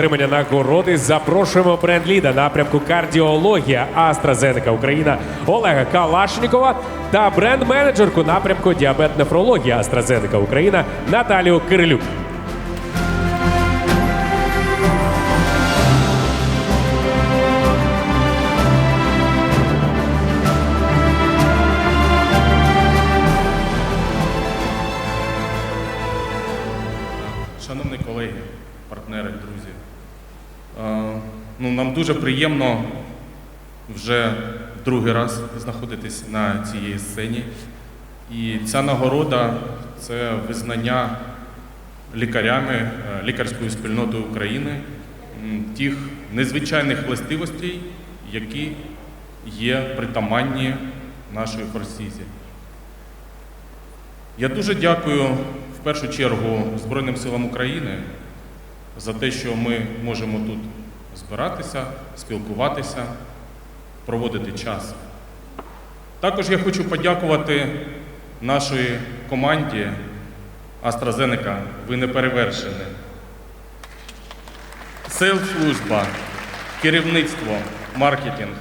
отримання нагороди запрошуємо бренд-ліда напрямку кардіологія AstraZeneca Україна Олега Калашнікова та бренд-менеджерку напрямку діабет нефрологія AstraZeneca Україна Наталію Кирилюк. Шановні колеги, партнери, друзі, ну, нам дуже приємно вже другий раз знаходитись на цій сцені. І ця нагорода це визнання лікарями, е, лікарською спільнотою України тих незвичайних властивостей, які є притаманні нашої форсізі. Я дуже дякую в першу чергу Збройним силам України за те, що ми можемо тут збиратися, спілкуватися, проводити час. Також я хочу подякувати нашій команді AstraZeneca. Ви не перевершені. Сейл-служба, керівництво, маркетинг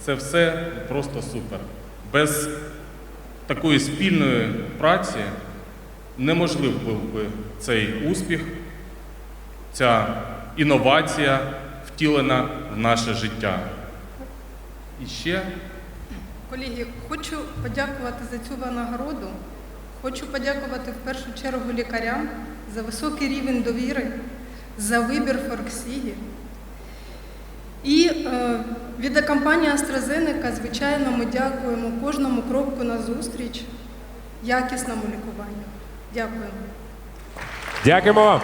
це все просто супер. Без такої спільної праці неможливий був би цей успіх, ця інновація втілена в наше життя. І ще Колеги, хочу подякувати за цю нагороду. Хочу подякувати в першу чергу лікарям за високий рівень довіри, за вибір Форксігі. І е, від компанії AstraZeneca, звичайно, ми дякуємо кожному кроку на зустріч якісному лікуванню. Дякуємо. Дякуємо вам.